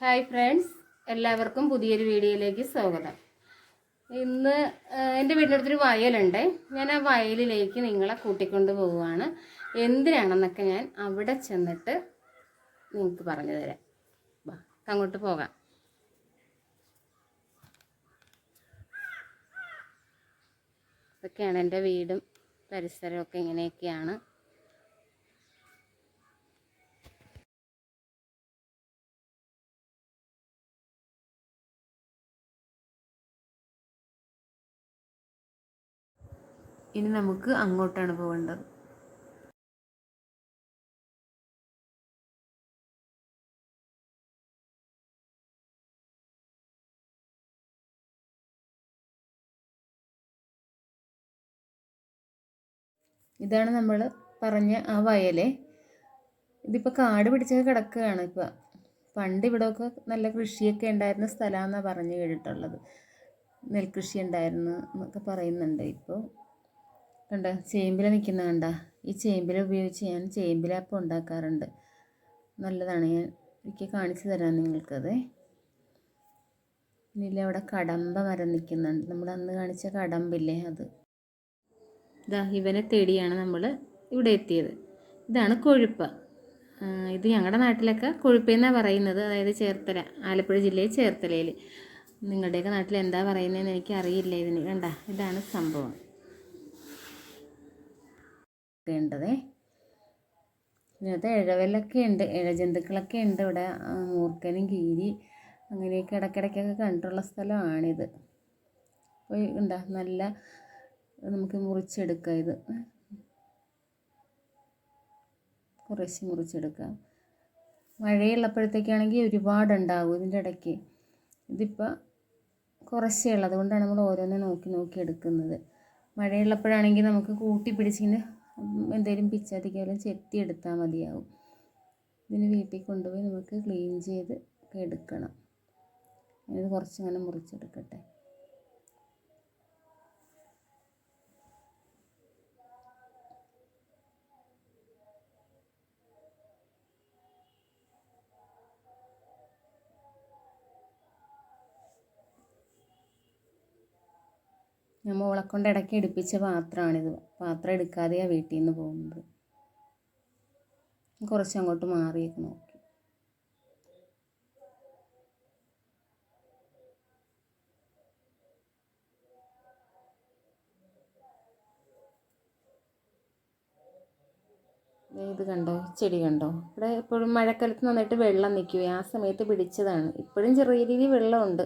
Hi friends എല്ലാവർക്കും പുതിയൊരു വീഡിയോയിലേക്ക് സ്വാഗതം. ഇന്ന് എന്റെ വീടിന്റെ അടുത്തൊരു വയലുണ്ട്. ഞാൻ ആ വയലിലേക്ക് നിങ്ങളെ കൂട്ടിക്കൊണ്ട് പോവുകയാണ്. എന്തിനാണെന്നൊക്കെ ഞാൻ അവിടെ ചെന്നിട്ട് നിങ്ങൾക്ക് പറഞ്ഞു തരാം. വാ അങ്ങോട്ട് പോകാം. ഇതൊക്കെയാണ് എന്റെ വീടും പരിസരമൊക്കെ ഇങ്ങനെയൊക്കെയാണ്. ഇനി നമുക്ക് അങ്ങോട്ടാണ് പോകേണ്ടത്. ഇതാണ് നമ്മൾ പറഞ്ഞ ആ വയലേ. ഇതിപ്പോൾ കാട് പിടിച്ചൊക്കെ കിടക്കുകയാണ് ഇപ്പോൾ പണ്ട് ഇവിടെയൊക്കെ നല്ല കൃഷിയൊക്കെ ഉണ്ടായിരുന്ന സ്ഥലമാണെന്നാണ് പറഞ്ഞു കേട്ടിട്ടുള്ളത്. നെൽകൃഷി ഉണ്ടായിരുന്നു എന്നൊക്കെ പറയുന്നുണ്ട് ഇപ്പോൾ. കണ്ട? ചേമ്പില നിൽക്കുന്ന കണ്ട? ഈ ചേമ്പില ഉപയോഗിച്ച് ഞാൻ ചേമ്പിലപ്പം ഉണ്ടാക്കാറുണ്ട്. നല്ലതാണ്. ഞാൻ എനിക്ക് കാണിച്ചു തരാം നിങ്ങൾക്കത്. ഇല്ല അവിടെ കടമ്പ മരം നിൽക്കുന്നുണ്ട് നമ്മൾ അന്ന് കാണിച്ച കടമ്പില്ലേ അത്. ഇതാ ഇവനെ തേടിയാണ് നമ്മൾ ഇവിടെ എത്തിയത്. ഇതാണ് കൊഴുപ്പ. ഇത് ഞങ്ങളുടെ നാട്ടിലൊക്കെ കൊഴുപ്പെന്നാണ് പറയുന്നത്. അതായത് ചേർത്തല ആലപ്പുഴ ജില്ലയിൽ ചേർത്തലയിൽ. നിങ്ങളുടെയൊക്കെ നാട്ടിൽ എന്താ പറയുന്നതെന്ന് എനിക്ക് അറിയില്ല ഇതിന്. കണ്ട ഇതാണ് സംഭവം. വേണ്ടതേ ഇതിനകത്ത് ഇഴവലൊക്കെ ഉണ്ട് ഇഴജന്തുക്കളൊക്കെ ഉണ്ട് ഇവിടെ. മൂർക്കനും കീരി അങ്ങനെയൊക്കെ ഇടയ്ക്കിടയ്ക്കൊക്കെ കണ്ടിട്ടുള്ള സ്ഥലമാണിത്. അപ്പോൾ എന്താ നല്ല നമുക്ക് മുറിച്ചെടുക്കാം ഇത്. കുറേശ്ശെ മുറിച്ചെടുക്കാം. മഴയുള്ളപ്പോഴത്തേക്കാണെങ്കിൽ ഒരുപാടുണ്ടാവും ഇതിന്റെ ഇടയ്ക്ക്. ഇതിപ്പോൾ കുറച്ചേ ഉള്ളൂ അതുകൊണ്ടാണ് നമ്മൾ ഓരോന്ന് നോക്കി നോക്കി എടുക്കുന്നത്. മഴയുള്ളപ്പോഴാണെങ്കിൽ നമുക്ക് കൂട്ടി പിടിച്ചിങ്ങനെ എന്തെങ്കിലും പിച്ചാത്തിക്കാലും ചെത്തി എടുത്താൽ മതിയാവും. ഇതിന് വീട്ടിൽ കൊണ്ടുപോയി നമുക്ക് ക്ലീൻ ചെയ്ത് എടുക്കണം. ഇത് കുറച്ചിങ്ങനെ മുറിച്ചെടുക്കട്ടെ. ഞാൻ മോളെ കൊണ്ട് ഇടയ്ക്ക് എടുപ്പിച്ച പാത്രമാണിത്. പാത്രം എടുക്കാതെയാണ് വീട്ടിൽ നിന്ന് പോകുന്നത് കുറച്ച് അങ്ങോട്ട് മാറിയൊക്കെ നോക്കി. ഇത് കണ്ടോ? ചെടി കണ്ടോ? ഇവിടെ എപ്പോഴും മഴക്കാലത്ത് നന്നായിട്ട് വെള്ളം നിൽക്കുകയും ആ സമയത്ത് പിടിച്ചതാണ്. ഇപ്പോഴും ചെറിയ രീതിയിൽ വെള്ളമുണ്ട്.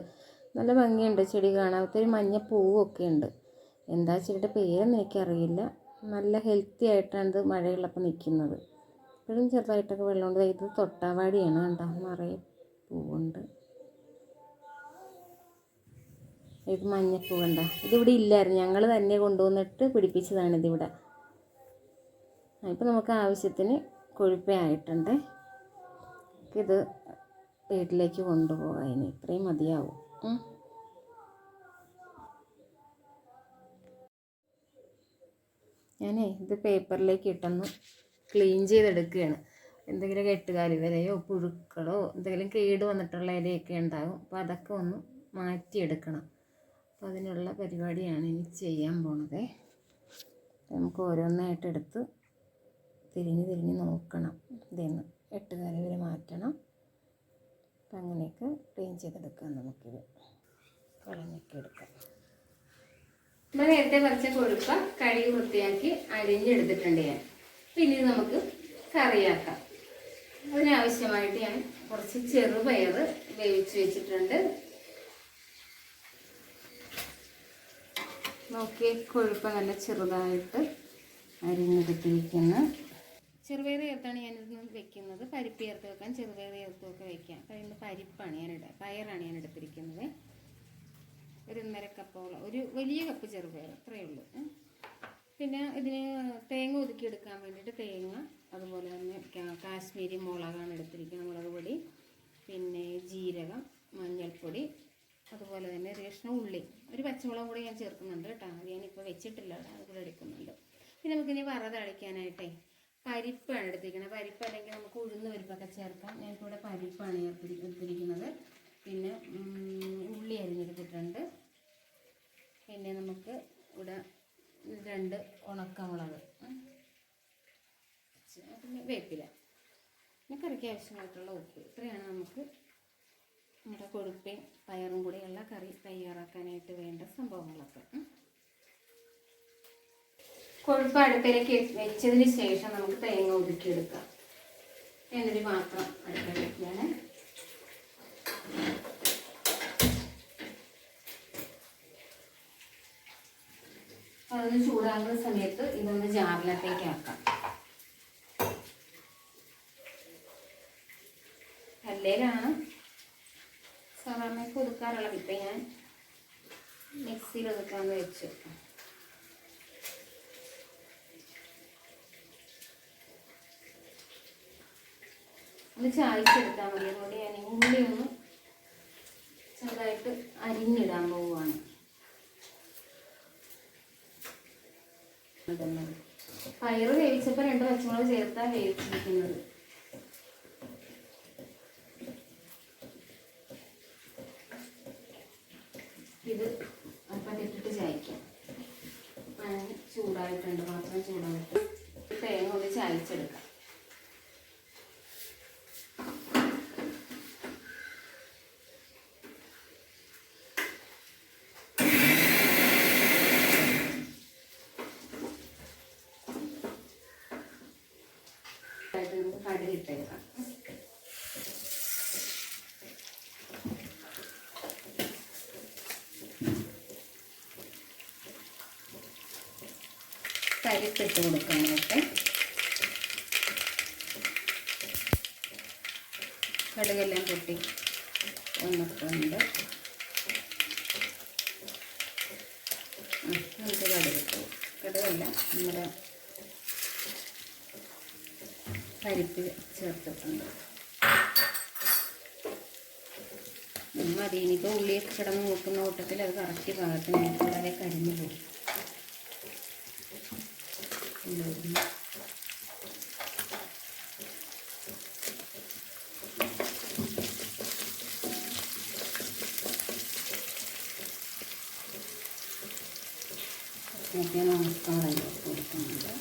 നല്ല ഭംഗിയുണ്ട് ചെടി കാണാൻ. ഒത്തിരി മഞ്ഞ പൂവൊക്കെ ഉണ്ട്. എന്താ ചെടിയുടെ പേരെന്ന് എനിക്കറിയില്ല. നല്ല ഹെൽത്തി ആയിട്ടാണ് ഇത് മഴയുള്ളപ്പോൾ നിൽക്കുന്നത്. ഇപ്പോഴും ചെറുതായിട്ടൊക്കെ വെള്ളമുണ്ട്. ഇത് തൊട്ടാവാടിയാണ് കണ്ടോ? നിറയെ പൂവുണ്ട്. ഇത് മഞ്ഞപ്പൂ കണ്ട? ഇതിവിടെ ഇല്ലായിരുന്നു. ഞങ്ങൾ തന്നെ കൊണ്ടുവന്നിട്ട് പിടിപ്പിച്ചതാണ് ഇതിവിടെ. ഇപ്പം നമുക്ക് ആവശ്യത്തിന് കൊഴുപ്പയായിട്ടുണ്ട് ഇത് വീട്ടിലേക്ക് കൊണ്ടുപോകാം. ഇനി ഇത്രയും മതിയാവും. ഞാനേ ഇത് പേപ്പറിലേക്ക് ഇട്ടൊന്ന് ക്ലീൻ ചെയ്തെടുക്കുകയാണ്. എന്തെങ്കിലും കെട്ടുകാലി വരെയോ പുഴുക്കളോ എന്തെങ്കിലും കേട് വന്നിട്ടുള്ള ഇലയൊക്കെ ഉണ്ടാകും അപ്പോൾ അതൊക്കെ ഒന്ന് മാറ്റിയെടുക്കണം. അപ്പോൾ അതിനുള്ള പരിപാടിയാണ് ഇനി ചെയ്യാൻ പോണത്. നമുക്ക് ഓരോന്നായിട്ട് എടുത്ത് തിരിഞ്ഞ് തിരിഞ്ഞ് നോക്കണം. ഇതെന്ന് എട്ടുകാലി വരെ മാറ്റണം. അപ്പം അങ്ങനെയൊക്കെ ക്ലീൻ ചെയ്തെടുക്കാം നമുക്കിത്. കളഞ്ഞൊക്കെ എടുക്കാം നമ്മൾ നേരത്തെ പറിച്ച കൊഴുപ്പ കഴുകി വൃത്തിയാക്കി അരിഞ്ഞെടുത്തിട്ടുണ്ട് ഞാൻ. പിന്നെ നമുക്ക് കറിയാക്കാം. അതിനാവശ്യമായിട്ട് ഞാൻ കുറച്ച് ചെറുപയർ വേവിച്ച് വെച്ചിട്ടുണ്ട്. നോക്കിയ കൊഴുപ്പ നല്ല ചെറുതായിട്ട് അരിഞ്ഞെടുത്തിരിക്കുന്നു. ചെറുപയർ ചേർത്താണ് ഞാനിത് വെക്കുന്നത്. പരിപ്പ് ചേർത്ത് വെക്കാം. ചെറുപയർ ഒക്കെ വെക്കാം. അപ്പം ഇന്ന് പരിപ്പാണ് ഞാനിടുക പയറാണ് ഞാൻ എടുത്തിരിക്കുന്നത്. ഒരു ഒന്നര കപ്പോളം. ഒരു വലിയ കപ്പ് ചെറുപയർ അത്രയേ ഉള്ളൂ. പിന്നെ ഇതിന് തേങ്ങ ഒതുക്കി എടുക്കാൻ വേണ്ടിയിട്ട് തേങ്ങ അതുപോലെ തന്നെ കാശ്മീരി മുളകാണ് എടുത്തിരിക്കുന്നത്. മുളക് പൊടി പിന്നെ ജീരകം മഞ്ഞൾപ്പൊടി അതുപോലെ തന്നെ ഒരു ഉള്ളി. ഒരു പച്ചമുളകും കൂടി ഞാൻ ചേർക്കുന്നുണ്ട് കേട്ടോ. ഞാനിപ്പോൾ വെച്ചിട്ടില്ല. അത് കൂടെ എടുക്കുന്നുണ്ട്. പിന്നെ നമുക്കിനി വറ തളിക്കാനായിട്ടേ പരിപ്പാണ് എടുത്തിരിക്കുന്നത്. പരിപ്പ് അല്ലെങ്കിൽ നമുക്ക് ഉഴുന്ന് പരിപ്പൊക്കെ ചേർക്കാം. ഞാൻ ഇവിടെ പരിപ്പാണ് എടുത്തിരിക്കുന്നത്. പിന്നെ ഉള്ളി അരിഞ്ഞെടുത്തിട്ടുണ്ട്. പിന്നെ നമുക്ക് ഇവിടെ രണ്ട് ഉണക്കമുളക്. പിന്നെ വേപ്പില. പിന്നെ കറിക്ക് ആവശ്യമായിട്ടുള്ള ഉപ്പ്. ഇത്രയാണ് നമുക്ക് നമ്മുടെ കൊഴുപ്പയും പയറും കൂടെയുള്ള കറി തയ്യാറാക്കാനായിട്ട് വേണ്ട സംഭവങ്ങളൊക്കെ. കൊഴുപ്പ് അടുപ്പിലേക്ക് വെച്ചതിന് ശേഷം നമുക്ക് തേങ്ങ ഒതുക്കിയെടുക്കാം എന്നൊരു പാത്രം അടുപ്പിലേക്കാണ് അതൊന്ന് ചൂടാകുന്ന സമയത്ത് ഇതൊന്ന് ജാറിലത്തേക്ക് ആക്കാം. കല്ലേലാണ് സാധാരണ ഒതുക്കാറുള്ളത് ഇപ്പം ഞാൻ മിക്സിയിൽ ഒതുക്കാന്ന് വെച്ചു. ഒന്ന് ചായച്ചെടുത്താൽ മതി. അതുകൊണ്ട് ഞാൻ ഉള്ളി ഒന്ന് ചെറുതായിട്ട് അരിഞ്ഞിടാൻ പോവുകയാണ്. പയറ് വേവിച്ചപ്പോൾ രണ്ട് പച്ചമുളക് ചേർത്താണ് വേവിച്ചിരിക്കുന്നത്. ഇത് അപ്പത്തിട്ടിട്ട് ചായക്കാം. പാൻ ചൂടായിട്ടുണ്ട്. പാത്രം ചൂടായിട്ട് തേങ്ങ ഒന്ന് ചായച്ചെടുക്കാം. പരിപ്പിട്ട് കൊടുക്കാനായിട്ട് കടുകെല്ലാം പൊട്ടി വന്നിട്ടുണ്ട്. നമുക്ക് കടുകിട്ടു കടുകല്ല നമ്മുടെ പരിപ്പ് ചേർത്തിട്ടുണ്ട്. മതി. ഇനിയിപ്പോൾ ഉള്ളിയൊക്കെ കിടന്ന് നോക്കുന്ന കൂട്ടത്തിൽ അത് കറക്റ്റ് പാകത്തിന് വളരെ കരിഞ്ഞു പോകും. ഉം. ഒക്കെ നമസ്കാരം കൊടുക്കുന്നുണ്ട്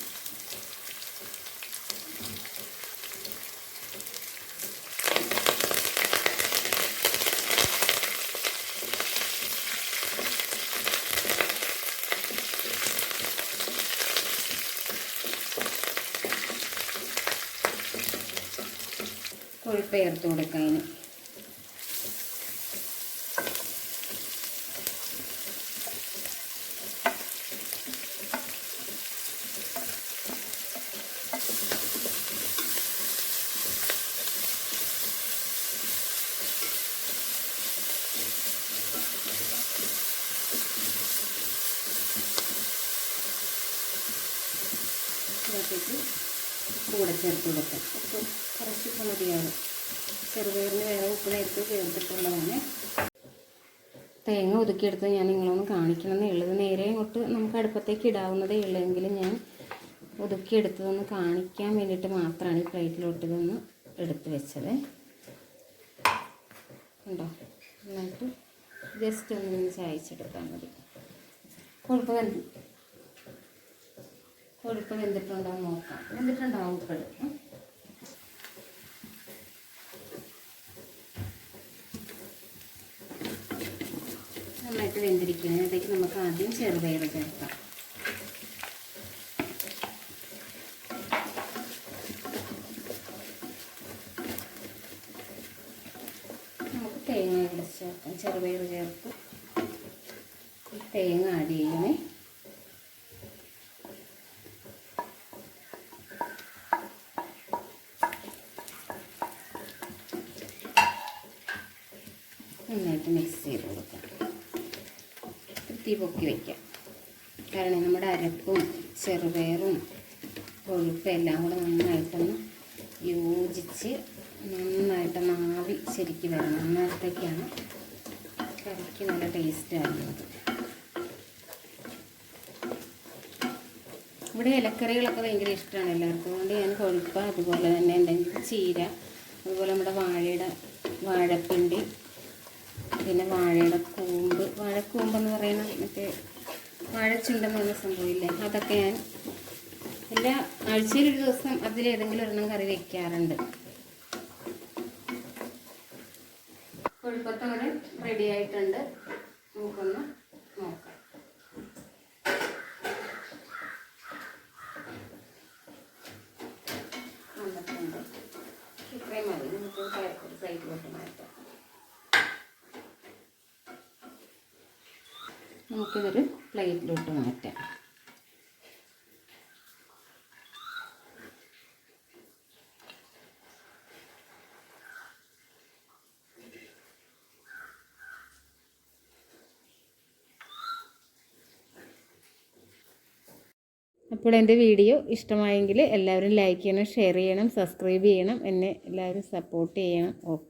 കൊഴുപ്പ് ചേർത്ത് കൊടുക്കാം അതിന്. കൂടെ ചേർത്ത് കൊടുക്കാം. കുറച്ചിട്ട് മതിയാകും ചെറുപയറിന് വേറെ ഉപ്പ് നേരത്തെ ചേർത്തിട്ടുള്ളതാണ്. തേങ്ങ ഒതുക്കിയെടുത്ത് ഞാൻ നിങ്ങളൊന്ന് കാണിക്കണമെന്നേ ഉള്ളത് നേരെ ഇങ്ങോട്ട് നമുക്ക് അടുപ്പത്തേക്ക് ഇടാവുന്നതേ ഉള്ളെങ്കിലും ഞാൻ ഒതുക്കിയെടുത്തതൊന്ന് കാണിക്കാൻ വേണ്ടിയിട്ട് മാത്രമാണ് ഈ പ്ലേറ്റിലോട്ട് ഇതൊന്ന് എടുത്ത് വെച്ചത്. ഉണ്ടോ എന്നിട്ട് ജസ്റ്റ് ഒന്ന് ചായച്ചെടുത്താൽ മതി. കൊഴുപ്പ് വെന്ത് കൊഴുപ്പ് വെന്തിട്ടുണ്ടോ നോക്കാം. വെന്തിട്ടുണ്ടാവും ഇപ്പോഴും വെന്തിരിക്കുന്നത് അതിലേക്ക് നമുക്ക് ആദ്യം ചെറുപയർ ചേർക്കാം. നമുക്ക് തേങ്ങ ഇവിടെ ചേർക്കാം. ചെറുപയർ ചേർത്ത്. തേങ്ങ ആഡ് ചെയ്യണേ നന്നായിട്ട് മിക്സ് ചെയ്ത് കൊടുക്കാം തീ പൊക്കി വയ്ക്കാം കാരണം നമ്മുടെ അരപ്പും ചെറുപയറും കൊഴുപ്പും എല്ലാം കൂടെ നന്നായിട്ടൊന്ന് യോജിച്ച് നന്നായിട്ട് മാവി ശരിക്ക് വരണം. അന്നേരത്തേക്കാണ് കറിക്ക് നല്ല ടേസ്റ്റ് ആകുന്നത് ഇവിടെ ഇലക്കറികളൊക്കെ ഭയങ്കര ഇഷ്ടമാണ് എല്ലാവർക്കും. അതുകൊണ്ട് ഞാൻ കൊഴുപ്പ അതുപോലെ തന്നെ എന്തെങ്കിലും ചീര അതുപോലെ നമ്മുടെ വാഴയുടെ വാഴപ്പിണ്ടി പിന്നെ വാഴയുടെ കൂമ്പ്. വാഴക്കൂമ്പെന്ന് പറയുന്ന മറ്റേ വാഴച്ചുണ്ടെന്ന് പറഞ്ഞ സംഭവമില്ലേ? അതൊക്കെ ഞാൻ എല്ലാ ആഴ്ചയിൽ ഒരു ദിവസം അതിലേതെങ്കിലും ഒരെണ്ണം കറി വെക്കാറുണ്ട്. കൊഴുപ്പത്തോടെ റെഡി ആയിട്ടുണ്ട്. നമുക്കൊന്ന് നോക്കാം വന്നിട്ടുണ്ട് ഇത്രയും മതി നമുക്ക് ഒരു സൈഡിലോട്ട് മാറ്റാം നമുക്കിതൊരു പ്ലേറ്റിലോട്ട് മാറ്റാം. അപ്പോൾ എന്റെ വീഡിയോ ഇഷ്ടമായെങ്കിൽ എല്ലാവരും ലൈക്ക് ചെയ്യണം ഷെയർ ചെയ്യണം സബ്സ്ക്രൈബ് ചെയ്യണം എന്നെ എല്ലാവരും സപ്പോർട്ട് ചെയ്യണം. ഓക്കെ.